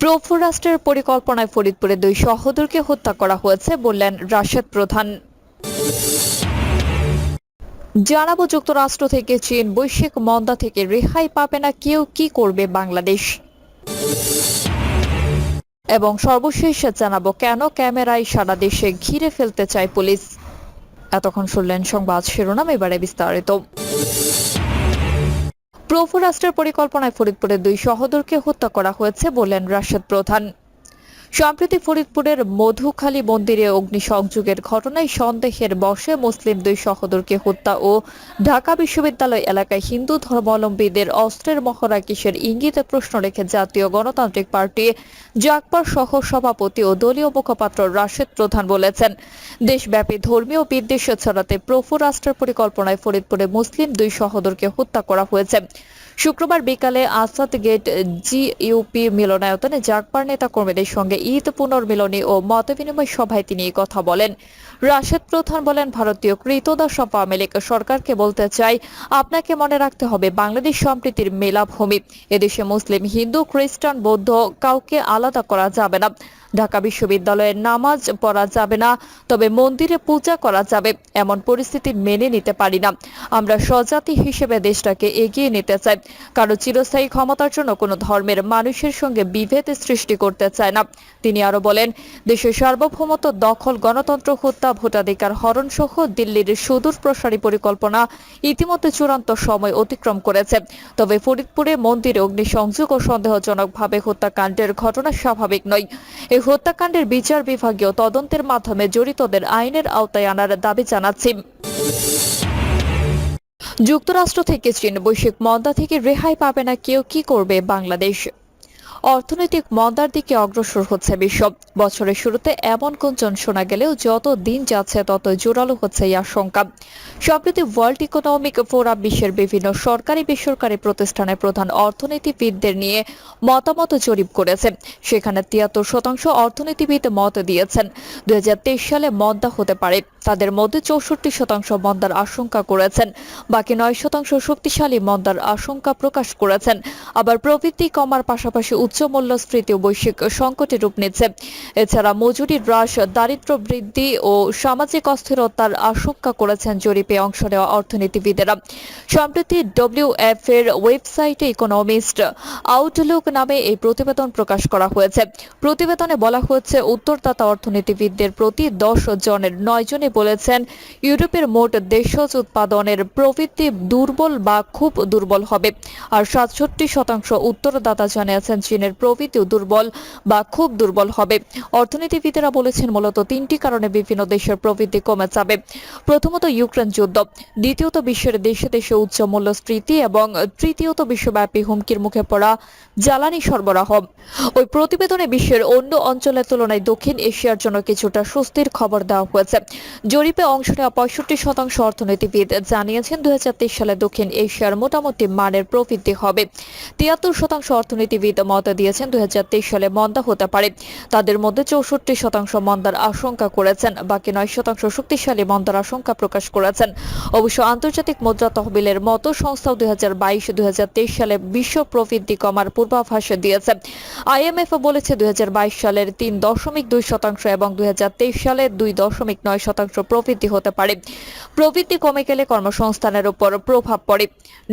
প্রভু রাষ্ট্রের পরিকল্পনায় ফরিদপুরে দুই সহোদরকে হত্যা করা হয়েছে বললেন রাশেদ প্রধান। জানাব যুক্তরাষ্ট্র থেকে চীন, বৈশ্বিক মন্দা থেকে রেহাই পাবে না কেউ, কি করবে বাংলাদেশ? এবং সর্বশেষ জানাব কেন ক্যামেরায় সারা দেশে ঘিরে ফেলতে চায় পুলিশ? এতক্ষণ শুনলেন সংবাদ শিরোনাম, এবারে বিস্তারিত। প্রভু রাষ্ট্রের পরিকল্পনায় ফরিদপুরের দুই সহোদরকে হত্যা করা হয়েছে বললেন রাশেদ প্রধান। সম্প্রতি ফরিদপুরের মধুখালী মন্দিরে অগ্নিসংযোগের ঘটনায় সন্দেহের বশে মুসলিম দুই সহোদরকে হত্যা ও ঢাকা বিশ্ববিদ্যালয় এলাকায় হিন্দু ধর্মাবলম্বীদের অস্ত্রের মহড়া কিসের ইঙ্গিতে প্রশ্ন রেখে জাতীয় গণতান্ত্রিক পার্টি জাকপার সহ সভাপতি ও দলীয় মুখপাত্র রাশেদ প্রধান বলেছেন, দেশব্যাপী ধর্মীয় বিদ্বেষ ছড়াতে প্রভু রাষ্ট্রের পরিকল্পনায় ফরিদপুরে মুসলিম দুই সহোদরকে হত্যা করা হয়েছে। শুক্রবার বিকালে আসাদ গেট জিইউপি মিলনায়তনে জাগপার নেতা কর্মীদের সঙ্গে ঈদ পুনর্মিলনী ও মতবিনিময় সভায় তিনি কথা বলেন। রাশেদ প্রধান বলেন, ভারতীয় কৃতদাস আওয়ামী লীগ সরকারকে বলতে চাই, আপনাকে মনে রাখতে হবে বাংলাদেশ সম্প্রীতির মেলাভূমি। এদেশে মুসলিম, হিন্দু, খ্রিস্টান, বৌদ্ধ কাউকে আলাদা করা যাবে না। ঢাকা বিশ্ববিদ্যালয়ে নামাজ পড়া যাবে না, তবে মন্দিরে পূজা করা যাবে। এমন পরিস্থিতি মেনে নিতে পারি না। আমরা স্বজাতি হিসেবে দেশটাকে এগিয়ে নিতে চাই। কারও চিরস্থায়ী ক্ষমতার জন্য কোনো ধর্মের মানুষের সঙ্গে বিভেদ সৃষ্টি করতে চায় না। তিনি আরও বলেন, দেশের সার্বভৌমত্ব দখল, গণতন্ত্র হত্যা ভোটাধিকার হরণ সহ দিল্লির সুদূর প্রসারী পরিকল্পনা ইতিমধ্যে চূড়ান্ত সময় অতিক্রম করেছে। তবে ফরিদপুরে মন্দিরে অগ্নিসংযোগ ও সন্দেহজনকভাবে হত্যাকাণ্ডের ঘটনা স্বাভাবিক নয়। এই হত্যাকাণ্ডের বিচার বিভাগীয় তদন্তের মাধ্যমে জড়িতদের আইনের আওতায় আনার দাবি জানাচ্ছি। যুক্তরাষ্ট্র থেকে চীন বৈশ্বিক মন্দা থেকে রেহাই পাবে না, কেউ কি করবে বাংলাদেশ? অর্থনৈতিক মন্দার দিকে অগ্রসর হচ্ছে বিশ্ব। বছরের শুরুতে এমন গুঞ্জন শোনা গেলেও যত দিন যাচ্ছে, তত জোরালো হচ্ছে এই আশঙ্কা। সম্প্রতি ওয়ার্ল্ড ইকোনমিক ফোরাম বিশ্বের বিভিন্ন সরকারি বেসরকারি প্রতিষ্ঠানের প্রধান অর্থনীতিবিদদের নিয়ে মতামত জরিপ করেছে। সেখানে তিয়াত্তর শতাংশ অর্থনীতিবিদ মত দিয়েছেন। দুই হাজার তেইশ সালে মন্দা হতে পারে। তাদের মধ্যে চৌষট্টি শতাংশ মন্দার আশঙ্কা করেছেন। বাকি নয় শতাংশ শক্তিশালী মন্দার আশঙ্কা প্রকাশ করেছেন। আবার প্রবৃদ্ধি কমার পাশাপাশি উচ্চ মূল্যস্ফীতি বৈশ্বিক সংকটে রূপ নিচ্ছে। এছাড়া মজুরি হ্রাস, দারিদ্র বৃদ্ধি ও সামাজিক অস্থিরতার আশঙ্কা করেছেন জরিপে অংশ নেওয়া অর্থনীতিবিদেরা। সম্প্রতি ডব্লিউএফ এর ওয়েবসাইটে ইকোনমিস্ট আউটলুক নামে এই প্রতিবেদন প্রকাশ করা হয়েছে। প্রতিবেদনে বলা হয়েছে উত্তরদাতা অর্থনীতিবিদদের প্রতি দশ জনের নয় জনে বলেছেন, ইউরোপের মোট দেশজ উৎপাদনের প্রবৃদ্ধি দুর্বল বা খুব দুর্বল হবে। আর সাতষট্টি শতাংশ উত্তরদাতা জানিয়েছেন চীনের প্রবৃত্তিও দুর্বল বা খুব দুর্বল হবে। অর্থনীতিবিদেরা বলেছেন মূলত তিনটি কারণে বিভিন্ন দেশের প্রবৃদ্ধি কমে যাবে। প্রথমত ইউক্রেন যুদ্ধ। দ্বিতীয়ত বিশ্বের দেশে দেশে উচ্চ মূল্যস্ফীতি এবং তৃতীয়ত বিশ্বব্যাপী হুমকির মুখে পড়া জ্বালানি সরবরাহ। ওই প্রতিবেদনে বিশ্বের অন্য অঞ্চলের তুলনায় দক্ষিণ এশিয়ার জন্য কিছুটা স্বস্তির খবর দেওয়া হয়েছে। জরিপে অংশ নেওয়া পঁয়ষট্টি শতাংশ অর্থনীতিবিদ জানিয়েছেন দুই হাজার তেইশ সালে দক্ষিণ এশিয়ার মোটামুটি মানের প্রবৃদ্ধি হবে। তিয়াত্তর শতাংশ অর্থনীতিবিদ মত দিয়েছেন দুই সালে মন্দা হতে পারে। তাদের মধ্যে চৌষট্টি শতাংশ মন্দার আশঙ্কা করেছেন, বাকি নয় শতাংশ শক্তিশালী মন্দার আশঙ্কা প্রকাশ করেছেন। অবশ্য আন্তর্জাতিক মুদ্রা তহবিলের মতো সংস্থাও দুই হাজার বাইশ, দুই সালে বিশ্ব প্রবৃদ্ধি কমার পূর্বাভাস দিয়েছে। আইএমএফ বলেছে দুই হাজার বাইশ সালের তিন দশমিক দুই শতাংশ এবং দুই হাজার তেইশ সালে দুই দশমিক নয় শতাংশ প্রবৃদ্ধি হতে পারে। প্রবৃদ্ধি কমে গেলে কর্মসংস্থানের উপর প্রভাব পড়ে।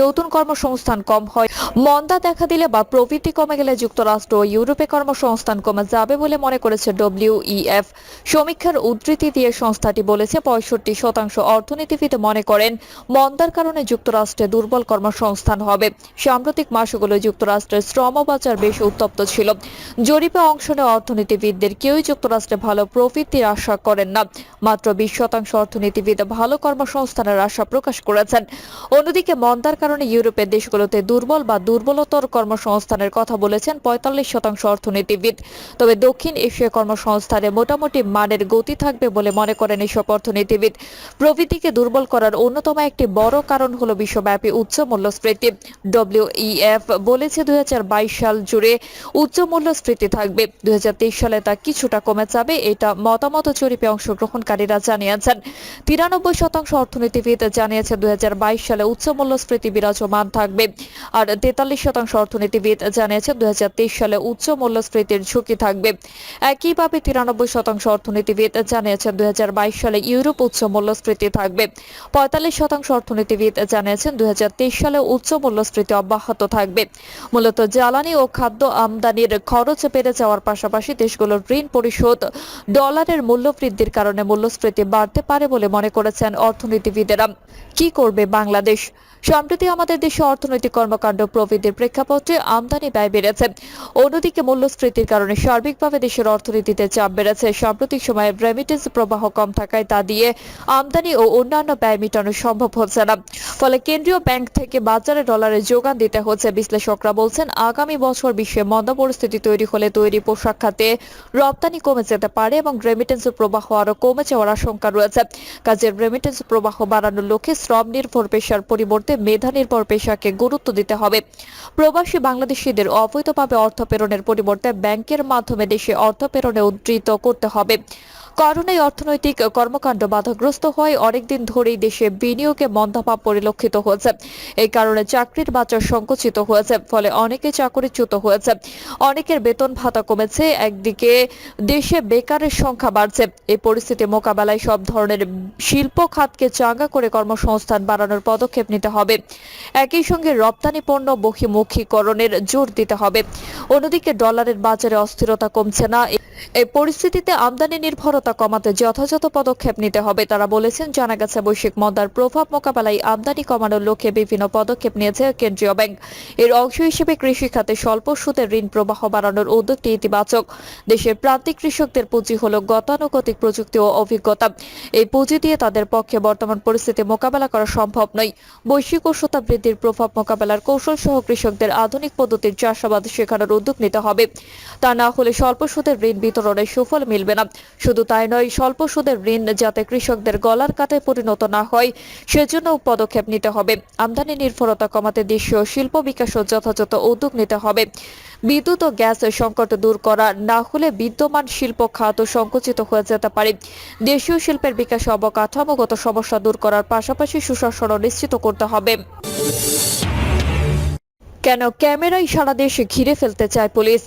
নতুন কর্মসংস্থান কম হয়। মন্দা দেখা দিলে বা প্রবৃদ্ধি কমে গেলে যুক্তরাষ্ট্র ও ইউরোপে কর্মসংস্থান কমে যাবে বলে মনে করেছে ডব্লিউইএফ সমীক্ষার উদ্ধৃতি দিয়ে সংস্থাটি বলেছে পঁয়ষট্টি শতাংশ অর্থনীতিবিদ মনে করেন মন্দার কারণে যুক্তরাষ্ট্রে দুর্বল কর্মসংস্থান হবে। সাম্প্রতিক মাসগুলো যুক্তরাষ্ট্রের শ্রম বাজার বেশ উত্তপ্ত ছিল। জরিপে অংশ নেওয়া অর্থনীতিবিদদের কেউই যুক্তরাষ্ট্রে ভালো প্রবৃত্তির আশা করেন না। মাত্র বিশ শতাংশ অর্থনীতিবিদ ভালো কর্মসংস্থানের আশা প্রকাশ করেছেন। অন্যদিকে মন্দার কারণে ইউরোপের দেশগুলোতে দুর্বল বা দুর্বলতর কর্মসংস্থানের কথা বলেছেন পঁয়তাল্লিশ শতাংশ অর্থনীতিবিদ। তবে দক্ষিণ এশিয়া কর্মসংস্থানে মোটামুটি মানের গতি থাকবে বলে মনে করেন এসব অর্থনীতিবিদ। প্রবৃদ্ধিকে দুর্বল করার অন্যতম একটি বড় কারণ হলো বিশ্বব্যাপী উচ্চ মূল্যস্ফীতি। ডব্লিউইএফ বলেছে দুই সাল জুড়ে উচ্চ মূল্যস্ফীতি থাকবে। দুই হাজার তেইশ সালে তা কিছুটা কমে যাবে, এটা মতামত জরিপে অংশগ্রহণকারীরা জানিয়েছেন। তিরানব্বই শতাংশ অর্থনীতিবিদ জানিয়েছে দুই হাজার বাইশ সালে উচ্চ মূল্যস্ফীতি বিরাজমান থাকবে। আর তেতাল্লিশ শতাংশ অর্থনীতিবিদ জানিয়েছেন দুই হাজার তেইশ সালে উচ্চ মূল্যস্ফীতির ঝুঁকি থাকবে। একইভাবে তিরানব্বই শতাংশ অর্থনীতিবিদ জানিয়েছেন দুই সালে ইউরোপ উচ্চ মূল্যস্ফীতি থাকবে। পঁয়তাল্লিশ শতাংশ অর্থনীতিবিদ জানিয়েছেন দুই সালে উচ্চ মূল্যস্ফীতি অব্যাহত থাকবে। মূলত জ্বালানি ও খাদ্য আমদানির খরচ বেড়ে যাওয়ার পাশাপাশি দেশগুলোর ঋণ পরিশোধ ডলারের মূল্য বৃদ্ধির কারণে মূল্যস্ফীতি বাড়তে পারে বলে মনে করেছেন অর্থনীতিবিদেরা। কি করবে বাংলাদেশ? সম্প্রতি আমাদের দেশে অর্থনৈতিক কর্মকাণ্ড প্রবৃদ্ধির প্রেক্ষাপটে আমদানি ব্যয় বেড়েছে। অন্যদিকে মূল্যস্ফীতির কারণে সার্বিকভাবে দেশের অর্থনীতিতে চাপ বেড়েছে। সাম্প্রতিক সময়ে রেমিটেন্স প্রবাহ কম থাকায় তা দিয়ে আমদানি ও অন্যান্য ব্যয় মেটানো সম্ভব হচ্ছে না। ফলে কেন্দ্রীয় ব্যাংক থেকে বাজারে ডলারের যোগান দিতে হচ্ছে। বিশ্লেষকরা বলছেন, আগামী বছর বিশ্বে মন্দা পরিস্থিতি তৈরি হলে তৈরি পোশাক খাতে রপ্তানি কমে যেতে পারে এবং রেমিটেন্স প্রবাহ আরও কমে যাওয়ার আশঙ্কা রয়েছে। কাজের রেমিটেন্স প্রবাহ বাড়ানোর লক্ষ্যে শ্রম নির্ভর পেশার পরিবর্তে মেধা নির্ভর পেশাকে গুরুত্ব দিতে হবে। প্রবাসী বাংলাদেশিদের অবৈধভাবে অর্থ প্রেরণের পরিবর্তে ব্যাংকের মাধ্যমে দেশে অর্থ প্রেরণে উদ্ধৃত করতে হবে। করোনায় অর্থনৈতিক কর্মকাণ্ড বাধাগ্রস্ত হয়। অনেকদিন ধরেই দেশে বিনিয়োগে মন্দাভাব পরিলক্ষিত হয়েছে। এই কারণে চাকরির বাজার সংকুচিত হয়েছে, ফলে অনেকে চাকরিচ্যুত হয়েছে। অনেকের বেতন ভাতা কমেছে, একদিকে দেশে বেকারের সংখ্যা বাড়ছে। এই পরিস্থিতি মোকাবেলায় সব ধরনের শিল্প খাতকে চাঙ্গা করে কর্মসংস্থান বাড়ানোর পদক্ষেপ নিতে হবে। একই সঙ্গে রপ্তানি পণ্য বহিমুখীকরণের জোর দিতে হবে। অন্যদিকে ডলারের বাজারে অস্থিরতা কমছে না। এই পরিস্থিতিতে আমদানি নির্ভরতা কমাতে যথাযথ পদক্ষেপ নিতে হবে, তারা বলেছেন। জানা গেছে, বৈশ্বিক মন্দার প্রভাব মোকাবেলায় আমদানি কমানোর লক্ষ্যে বিভিন্ন পদক্ষেপ নিয়েছে কেন্দ্রীয় ব্যাংক। এর অংশ হিসেবে কৃষি খাতে স্বল্প সুদের ঋণ প্রবাহ বাড়ানোর উদ্যোগটি ইতিবাচক। দেশের প্রান্তিক কৃষকদের পুঁজি হল গতানুগতিক প্রযুক্তি ও অভিজ্ঞতা। এই পুঁজি দিয়ে তাদের পক্ষে বর্তমান পরিস্থিতি মোকাবেলা করা সম্ভব নয়। বৈশ্বিক উষ্ণতা বৃদ্ধির প্রভাব মোকাবেলার কৌশল সহ কৃষকদের আধুনিক পদ্ধতির চাষাবাদ শেখানোর উদ্যোগ নিতে হবে। তা না হলে স্বল্প সুদের ঋণ বিতরণে সুফল মিলবে না। শুধু তাই নয়, স্বল্প সুদের ঋণ যাতে কৃষকদের গলার কাটায় পরিণত না হয়, সেজন্য পদক্ষেপ নিতে হবে। আমদানি নির্ভরতা কমাতে দেশীয় শিল্প বিকাশ যথাযথ উদ্যোগ নিতে হবে। বিদ্যুৎ ও গ্যাস সংকট দূর করা না হলে বিদ্যমান শিল্প খাত সংকুচিত হয়ে যেতে পারে। দেশীয় শিল্পের বিকাশে অবকাঠামোগত সমস্যা দূর করার পাশাপাশি সুশাসনও নিশ্চিত করতে হবে। কেন ক্যামেরায় সারা দেশ ঘিরে ফেলতে চায় পুলিশ?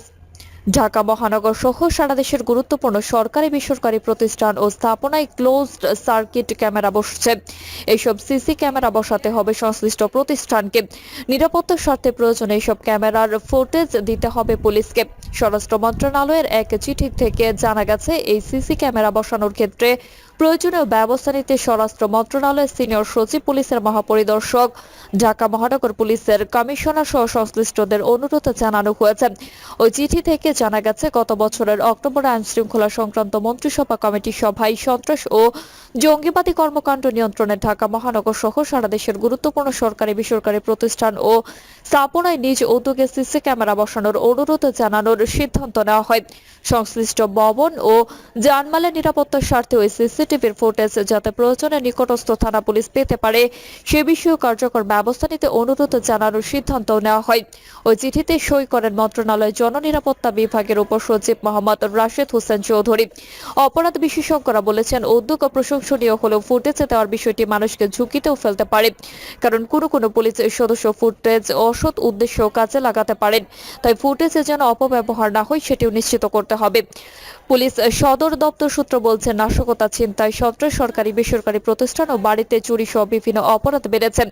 ঢাকা মহানগর সহ সারা দেশের গুরুত্বপূর্ণ সরকারি বেসরকারি প্রতিষ্ঠান ও স্থাপনায় ক্লোজড সার্কিট ক্যামেরা বসছে। এইসব সিসি ক্যামেরা বসাতে হবে সংশ্লিষ্ট প্রতিষ্ঠানকে। নিরাপত্তার স্বার্থে প্রয়োজনে এসব ক্যামেরার ফুটেজ দিতে হবে পুলিশকে। স্বরাষ্ট্র মন্ত্রণালয়ের এক চিঠি থেকে জানা গেছে, এই সিসি ক্যামেরা বসানোর ক্ষেত্রে প্রয়োজনীয় ব্যবস্থা নিতে স্বরাষ্ট্র মন্ত্রণালয়ের সিনিয়র সচিব, পুলিশের মহাপরিদর্শক, ঢাকা মহানগর পুলিশের কমিশনার সহ সংশ্লিষ্টদের অনুরোধ জানানো হয়েছে। ওই চিঠি থেকে জানা গেছে, গত বছরের অক্টোবর আইন শৃঙ্খলা সংক্রান্ত মন্ত্রিসভা কমিটির সভায় সন্ত্রাস ও জঙ্গিবাদী কর্মকাণ্ড নিয়ন্ত্রণে ঢাকা মহানগর সহ সারা দেশের গুরুত্বপূর্ণ সরকারি বেসরকারি প্রতিষ্ঠান ও স্থাপনায় নিজ উদ্যোগে সিসি ক্যামেরা বসানোর অনুরোধ জানানোর সিদ্ধান্ত নেওয়া হয়। সংশ্লিষ্ট ভবন ও জানমালের নিরাপত্তার স্বার্থে ওই সিসিটিভির ফুটেজ যাতে প্রয়োজনে নিকটস্থ থানা পুলিশ পেতে পারে, সে বিষয়ে কার্যকর ব্যবস্থা নিতে অনুরোধ জানানোর সিদ্ধান্ত নেওয়া হয়। ওই চিঠিতে সই করেন মন্ত্রণালয় জননিরাপত্তা বিভাগের উপসচিব মোহাম্মদ রাশেদ হোসেন চৌধুরী। অপরাধ বিশেষজ্ঞরা বলেছেন, উদ্যোগ প্রশংসনীয় হলেও ফুটেজ দেওয়ার বিষয়টি মানুষকে ঝুঁকিতেও ফেলতে পারে, কারণ কোনো কোনো পুলিশ সদস্য ফুটেজ অসৎ উদ্দেশ্য কাজে লাগাতে পারেন, তাই ফুটেজে যেন অপব্যবহার না হয়, সেটিও নিশ্চিত করতে হবে। পুলিশ সদর দপ্তর সূত্র বলছে, নাশকতা ছিনতাই সন্ত্রাস সরকারি, বেসরকারি প্রতিষ্ঠান ও বাড়িতে চুরি সহ বিভিন্ন অপরাধ বেড়েছে।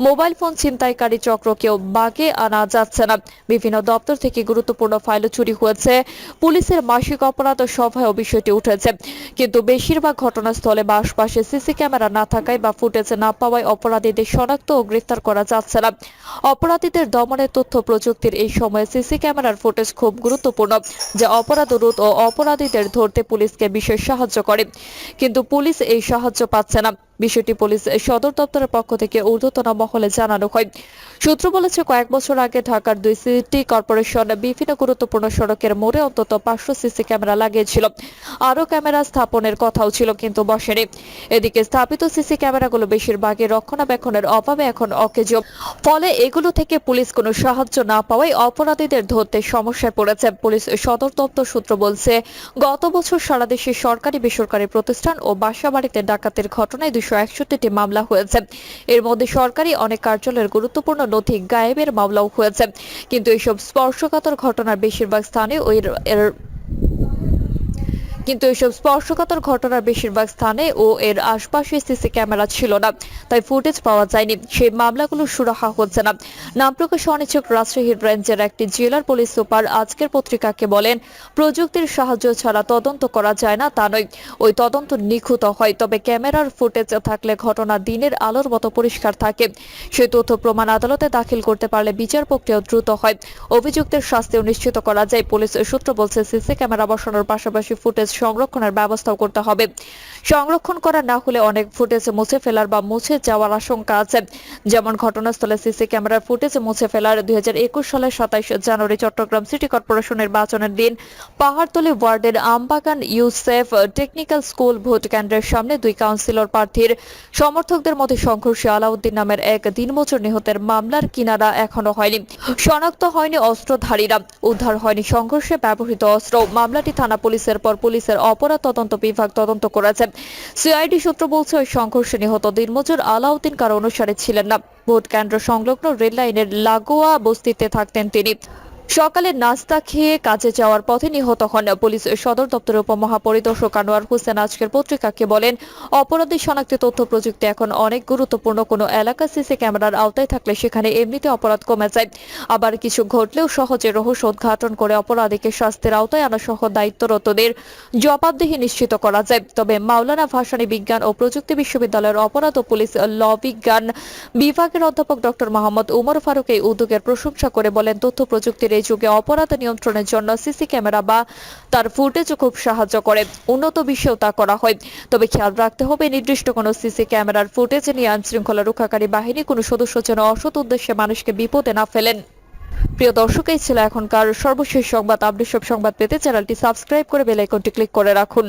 মোবাইল ফোন ছিনতাইকারী চক্রকেও বাগে আনা যাচ্ছে না। বিভিন্ন দপ্তর থেকে গুরুত্বপূর্ণ ফাইলও চুরি হয়েছে। পুলিশের মাসিক অপরাধ সভায়ও বিষয়টি উঠেছে। কিন্তু বেশিরভাগ ঘটনাস্থলে বা আশপাশে সিসি ক্যামেরা না থাকায় বা ফুটেজ না পাওয়ায় অপরাধীদের শনাক্ত ও গ্রেফতার করা যাচ্ছে না। অপরাধীদের দমনের তথ্য প্রযুক্তির এই সময়ে সিসি ক্যামেরার ফুটেজ খুব গুরুত্বপূর্ণ, যা অপরাধ রোধ ও অপরাধীদের ধরতে পুলিশকে বিশেষ সাহায্য করে। কিন্তু পুলিশ এই সাহায্য পাচ্ছে না। বিষয়টি পুলিশ সদর দপ্তরের পক্ষ থেকে ঊর্ধ্বতন মহলে জানানো হয়। সূত্র বলেছে, কয়েক বছর আগে ঢাকার দুই সিটি কর্পোরেশন বিভিন্ন গুরুত্বপূর্ণ সড়কের মোড়ে অন্তত পাঁচশো সিসি ক্যামেরা লাগিয়েছিল। আরও ক্যামেরা স্থাপনের কথাও ছিল, কিন্তু বসেনি। এদিকে স্থাপিত সিসি ক্যামেরাগুলো বেশিরভাগই রক্ষণাবেক্ষণের অভাবে এখন অকেজ। ফলে এগুলো থেকে পুলিশ কোনো সাহায্য না পাওয়ায় অপরাধীদের ধরতে সমস্যায় পড়েছে। পুলিশ সদর দপ্তর সূত্র বলছে, গত বছর সারা দেশে সরকারি বেসরকারি প্রতিষ্ঠান ও বাসাবাড়িতে ডাকাতের ঘটনায় তিনশো একষট্টিটি মামলা হয়েছে। এর মধ্যে সরকারি অনেক কার্যালয়ের গুরুত্বপূর্ণ নথি গায়েবের মামলাও হয়েছে। কিন্তু এইসব স্পর্শকাতর ঘটনার বেশিরভাগ স্থানে ওই কিন্তু এসব স্পর্শকাতর ঘটনার বেশিরভাগ স্থানে ও এর আশপাশে সিসি ক্যামেরা ছিল না, তাই ফুটেজ পাওয়া যায়নি। সেই মামলাগুলো সুরাহা হচ্ছে না। নাম প্রকাশে অনিচ্ছুক রাজশাহী রেঞ্জের একটি জেলার পুলিশ সুপার আজকের পত্রিকাকে বলেন, প্রযুক্তির সাহায্য ছাড়া তদন্ত করা যায় না, তা নয়। ওই তদন্ত নিখুঁত হয়, তবে ক্যামেরার ফুটেজ থাকলে ঘটনা দিনের আলোর মতো পরিষ্কার থাকে। সেই তথ্য প্রমাণ আদালতে দাখিল করতে পারলে বিচার প্রক্রিয়া দ্রুত হয়। অভিযুক্তের শাস্তিও নিশ্চিত করা যায়। পুলিশ সূত্র বলছে, সিসি ক্যামেরা বসানোর পাশাপাশি ফুটেজ সংরক্ষণের ব্যবস্থাও করতে হবে। সংরক্ষণ করা না হলে অনেক ফুটেজ মুছে ফেলার বা মুছে যাওয়ার আশঙ্কা আছে। যেমন ঘটনাস্থলে সিসি ক্যামেরার ফুটেজ মুছে ফেলার দুই সালের সাতাইশ জানুয়ারি চট্টগ্রাম সিটি কর্পোরেশন নির্বাচনের দিন পাহাড়তলী ওয়ার্ডের Ambagan Yusuf technical school vote কেন্দ্রের সামনে দুই কাউন্সিলর প্রার্থীর সমর্থকদের মধ্যে সংঘর্ষে আলাউদ্দিন নামের এক দিনমজুর নিহতের মামলার কিনারা এখনও হয়নি। শনাক্ত হয়নি অস্ত্রধারীরা। উদ্ধার হয়নি সংঘর্ষে ব্যবহৃত অস্ত্র। মামলাটি থানা পুলিশের পর পুলিশের অপরাধ তদন্ত বিভাগ তদন্ত করেছে। সিআইডি সূত্র বলছে, ওই সংঘর্ষে নিহত দিনমজুর আলাউদ্দিন কারও অনুসারে ছিলেন না। ভোট কেন্দ্র সংলগ্ন রেল লাইনের লাগোয়া বস্তিতে থাকতেন তিনি। সকালে নাস্তা খেয়ে কাজে যাওয়ার পথে নিহত হন পুলিশ সদর দপ্তরের উপমহাপরিদর্শক আনোয়ার হোসেন। আজকের পত্রিকাকে বলেন, অপরাধী শনাক্তে তথ্য প্রযুক্তি এখন অনেক গুরুত্বপূর্ণ। কোনো এলাকা সিসি ক্যামেরার আওতায় থাকলে সেখানে এমনিতে অপরাধ কমে যায়। আবার কিছু ঘটলেও সহজে রহস্য উদ্ঘাটন করে অপরাধীকে শাস্তির আওতায় আনা সহ দায়িত্বরতদের জবাবদিহি নিশ্চিত করা যায়। তবে মাওলানা ভাসানী বিজ্ঞান ও প্রযুক্তি বিশ্ববিদ্যালয়ের অপরাধ ও পুলিশ ল বিজ্ঞান বিভাগের অধ্যাপক ডক্টর মোহাম্মদ উমর ফারুক এই উদ্যোগের প্রশংসা করে বলেন, তথ্য প্রযুক্তির এই যুগে অপরাধ নিয়ন্ত্রণের জন্য সিসি ক্যামেরা বা তার ফুটেজ খুব সাহায্য করে। উন্নত বিশ্বেও তা করা হয়। তবে খেয়াল রাখতে হবে, নির্দিষ্ট কোনো সিসি ক্যামেরার ফুটেজ নিয়ে আইন শৃঙ্খলা রক্ষাকারী বাহিনী কোনো সদস্য যেন অসৎ উদ্দেশ্যে মানুষকে বিপদে না ফেলেন। প্রিয় দর্শক, এই ছিল এখনকার সর্বশেষ সংবাদ। আপডেট সব সংবাদ পেতে চ্যানেলটি সাবস্ক্রাইব করে বেল আইকনটি ক্লিক করে রাখুন।